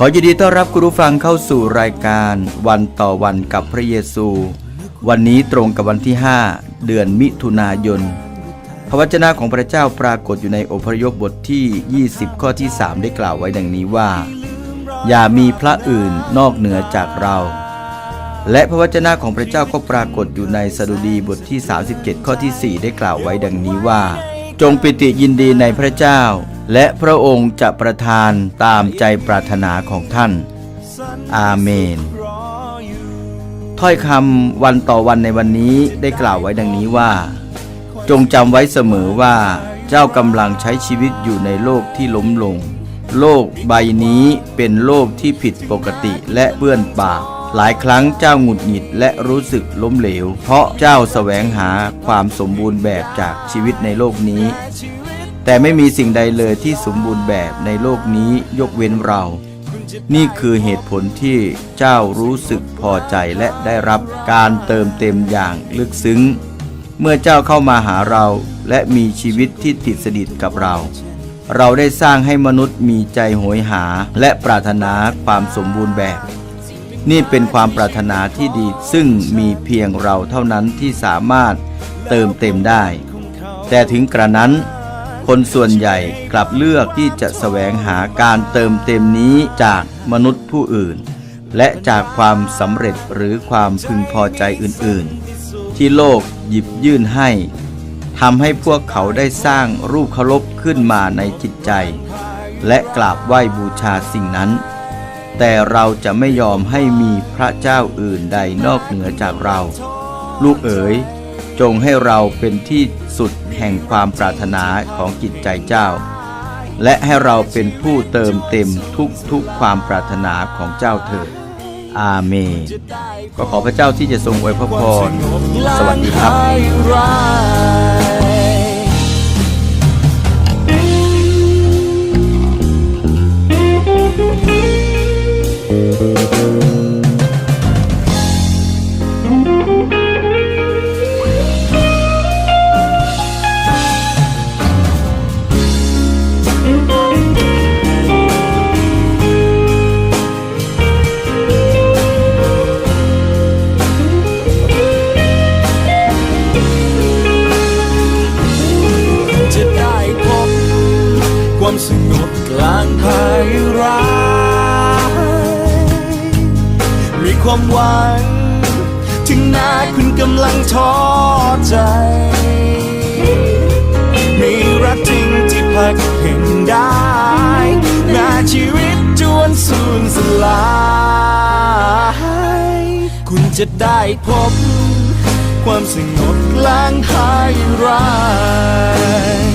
ขอยินดีต้อนรับคุณผู้ฟังเข้าสู่รายการวันต่อวันกับพระเยซู วันนี้ตรงกับวันที่ 5 เดือนมิถุนายน พระวจนะของพระเจ้าปรากฏอยู่ในอพยพบทที่ 20 ข้อที่ 3 ได้กล่าวไว้ดังนี้ว่า อย่ามีพระอื่นนอกเหนือจากเรา และพระวจนะของพระเจ้าก็ปรากฏอยู่ในสดุดีบทที่ 37 ข้อที่ 4 ได้กล่าวไว้ดังนี้ว่า จงปิติยินดีในพระเจ้า และพระองค์จะประทานตามใจปรารถนาของท่าน อาเมน ถ้อยคำวันต่อวันในวันนี้ได้กล่าวไว้ดังนี้ว่า จงจำไว้เสมอว่า เจ้ากำลังใช้ชีวิตอยู่ในโลกที่ล้มลง โลกใบนี้เป็นโลกที่ผิดปกติและเปื้อนบาปหลายครั้งเจ้าหงุดหงิดและรู้สึกล้มเหลว เพราะเจ้าแสวงหาความสมบูรณ์แบบจากชีวิตในโลกนี้ แต่ไม่มีสิ่งใดเลยที่สมบูรณ์แบบในโลกนี้ยกเว้นเรา นี่คือเหตุผลที่เจ้ารู้สึกพอใจและได้รับการเติมเต็มอย่างลึกซึ้ง เมื่อเจ้าเข้ามาหาเราและมีชีวิตที่ติดสนิทกับเรา เราได้สร้างให้มนุษย์มีใจโหยหาและปรารถนาความสมบูรณ์แบบ นี่เป็นความปรารถนาที่ดีซึ่งมีเพียงเราเท่านั้นที่สามารถเติมเต็มได้ แต่ถึงกระนั้น คนส่วนใหญ่กลับเลือกที่จะแสวงหาการเติมเต็มนี้จากมนุษย์ผู้อื่น และจากความสำเร็จหรือความพึงพอใจอื่นๆ ที่โลกหยิบยื่นให้ทำให้พวกเขาได้สร้างรูปเคารพขึ้นมาในจิตใจ และกราบไหว้บูชาสิ่งนั้น แต่เราจะไม่ยอมให้มีพระเจ้าอื่นใดนอกเหนือจากเรา ลูกเอ๋ย จงให้เราเป็นที่สุดแห่งความปรารถนาของจิตใจเจ้า และให้เราเป็นผู้เติมเต็มทุกทุกๆความปรารถนาของเจ้าเถิดอาเมนก็ขอพระเจ้าที่จะทรงอวยพระพรสวัสดีครับ สงบกลางภายร้าย มีความหวัง ถึงแม้คุณกำลังท้อใจ มีรักจริงที่พักเห็นได้แม้ชีวิตจวนสูญสลาย คุณจะได้พบ ความสงบกลางภายร้าย